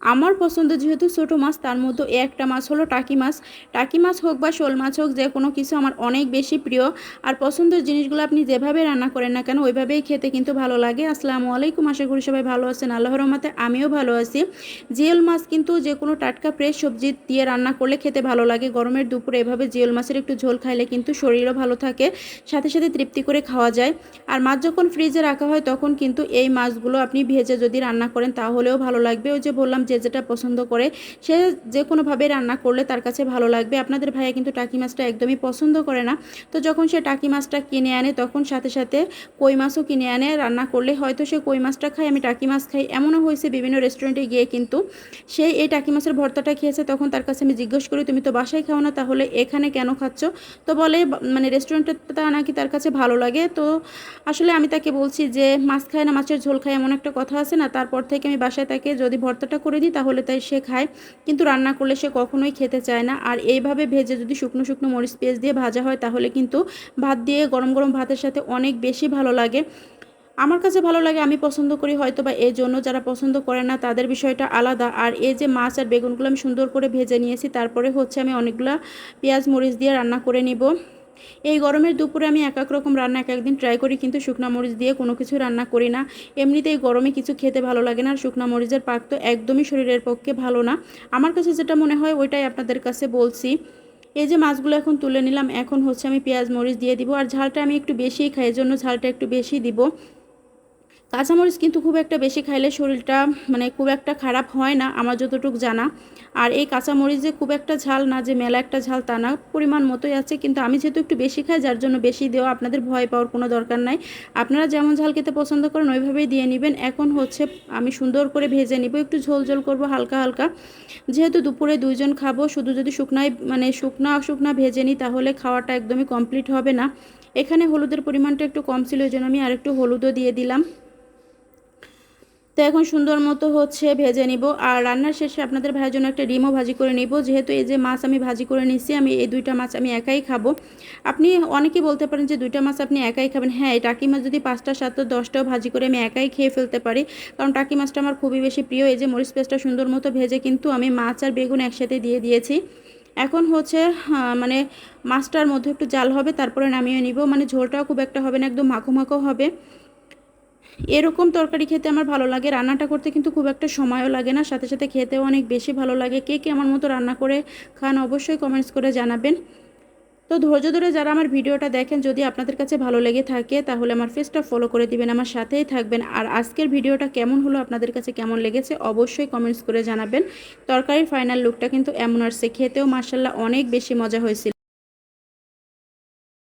আমার পছন্দ যেহেতু ছোটো মাছ, তার মধ্যে একটা মাছ হলো টাকি মাছ। টাকি মাছ হোক বা শোল মাছ হোক, যে কোনো কিছু আমার অনেক বেশি প্রিয়। আর পছন্দের জিনিসগুলো আপনি যেভাবে রান্না করেন না কেন, ওইভাবেই খেতে কিন্তু ভালো লাগে। আসসালামু আলাইকুম, আশা করি সবাই ভালো আছেন। আল্লাহর রহমতে আমিও ভালো আছি। জিওল মাছ কিন্তু যে কোনো টাটকা ফ্রেশ সবজি দিয়ে রান্না করলে খেতে ভালো লাগে। গরমের দুপুরে এভাবে জিওল মাছের একটু ঝোল খাইলে কিন্তু শরীরও ভালো থাকে, সাথে সাথে তৃপ্তি করে খাওয়া যায়। আর মাছ যখন ফ্রিজে রাখা হয়, তখন কিন্তু এই মাছগুলো আপনি ভেজে যদি রান্না করেন, তাহলেও ভালো লাগবে। ওই যে বললাম যে যেটা পছন্দ করে, সে যে কোনোভাবে রান্না করলে তার কাছে ভালো লাগবে। আপনাদের ভাইয়া কিন্তু টাকি মাছটা একদমই পছন্দ করে না। তো যখন সে টাকি মাছটা কিনে আনে, তখন সাথে সাথে কই মাছও কিনে আনে। রান্না করলে হয়তো সে কই মাছটা খায়, আমি টাকি মাছ খাই। এমনও হয়েছে বিভিন্ন রেস্টুরেন্টে গিয়ে কিন্তু সে এই টাকি মাছের ভর্তাটা খেয়েছে। তখন তার কাছে আমি জিজ্ঞেস করি, তুমি তো বাসায় খাও না, তাহলে এখানে কেন খাচ্ছ? তো বলে মানে রেস্টুরেন্টটা নাকি তার কাছে ভালো লাগে। তো আসলে আমি তাকে বলছি যে, মাছ খায় না, মাছের ঝোল খায়, এমন একটা কথা আছে না। তারপর থেকে আমি বাসায় তাকে যদি ভর্তাটা করে দিই তাহলে তাই সে খায়। কিন্তু রান্না করলে সে কখনোই খেতে চায় না। আর এইভাবে ভেজে যদি শুকনো শুকনো মরিচ পেঁয়াজ দিয়ে ভাজা হয়, তাহলে কিন্তু ভাত দিয়ে গরম গরম ভাতের সাথে অনেক বেশি ভালো লাগে। আমার কাছে ভালো লাগে, আমি পছন্দ করি হয়তো বা এই জন্য। যারা পছন্দ করে না, তাদের বিষয়টা আলাদা। আর এই যে মাছ আর বেগুনগুলো আমি সুন্দর করে ভেজে নিয়েছি, তারপরে হচ্ছে আমি অনেকগুলো পেঁয়াজ মরিচ দিয়ে রান্না করে নিব। এই গরমের দুপুরে আমি এক এক রকম রান্না এক একদিন ট্রাই করি, কিন্তু শুকনো মরিচ দিয়ে কোনো কিছু রান্না করি না। এমনিতেই গরমে কিছু খেতে ভালো লাগে না আর শুকনো মরিচের পাক তো একদমই শরীরের পক্ষে ভালো না। আমার কাছে যেটা মনে হয় ওইটাই আপনাদের কাছে বলছি। এই যে মাছগুলো এখন তুলে নিলাম, এখন হচ্ছে আমি পেঁয়াজ মরিচ দিয়ে দিব, আর ঝালটা আমি একটু বেশিই খাই এর জন্য ঝালটা একটু বেশি দিব। কাঁচামরিচ কিন্তু খুব একটা বেশি খাইলে শরীরটা মানে খুব একটা খারাপ হয় না, আমার যতটুকু জানা। আর এই কাঁচামরিচ যে খুব একটা ঝাল না, যে মেলা একটা ঝাল তা না, পরিমাণ মতোই আছে। কিন্তু আমি যেহেতু একটু বেশি খাই, যার জন্য বেশি দেওয়া আপনাদের ভয় পাওয়ার কোনো দরকার নাই। আপনারা যেমন ঝাল খেতে পছন্দ করেন, ওইভাবেই দিয়ে নেবেন। এখন হচ্ছে আমি সুন্দর করে ভেজে নিব, একটু ঝোল ঝোল করব হালকা হালকা। যেহেতু দুপুরে দুইজন খাব, শুধু যদি শুকনায় মানে শুকনা শুকনা ভেজে নিই, তাহলে খাওয়াটা একদমই কমপ্লিট হবে না। এখানে হলুদের পরিমাণটা একটু কম ছিল ওই জন্য আমি আরেকটু হলুদও দিয়ে দিলাম। তো এখন সুন্দর মতো হচ্ছে ভেজে নিব। আর রান্নার শেষে আপনাদের ভাইয়ের জন্য একটা ডিমও ভাজি করে নিব। যেহেতু এই যে মাছ আমি ভাজি করে নিচ্ছি আমি এই দুইটা মাছ আমি একাই খাব। আপনি অনেকেই বলতে পারেন যে দুইটা মাছ আপনি একাই খাবেন। হ্যাঁ এই টাকি মাছ যদি পাঁচটা, সাতটা দশটাও ভাজি করে আমি একাই খেয়ে ফেলতে পারি। কারণ টাকি মাছটা আমার খুবই বেশি প্রিয়। এই যে মরিচ পেস্টটা সুন্দর মতো ভেজে কিন্তু আমি মাছ আর বেগুন একসাথে দিয়ে দিয়েছি। এখন হচ্ছে মানে মাছটার মধ্যে একটু জাল হবে, তারপরে নামিয়ে নিব। মানে ঝোলটাও খুব একটা হবে না, একদম মাখো মাখো হবে। এরকম তরকারি খেতে আমার ভালো লাগে। রান্নাটা করতে কিন্তু খুব একটা সময়ও লাগে না, সাথে সাথে খেতেও অনেক বেশি ভালো লাগে। কে কে আমার মতো রান্না করে খান অবশ্যই কমেন্টস করে জানাবেন। তো ধৈর্য ধরে যারা আমার ভিডিওটা দেখেন, যদি আপনাদের কাছে ভালো লেগে থাকে, তাহলে আমার ফেসটা ফলো করে দিবেন, আমার সাথেই থাকবেন। আর আজকের ভিডিওটা কেমন হলো, আপনাদের কাছে কেমন লেগেছে, অবশ্যই কমেন্টস করে জানাবেন। তরকারির ফাইনাল লুকটা কিন্তু এমন আসছে, খেতেও মার্শাল্লাহ অনেক বেশি মজা হয়েছিল।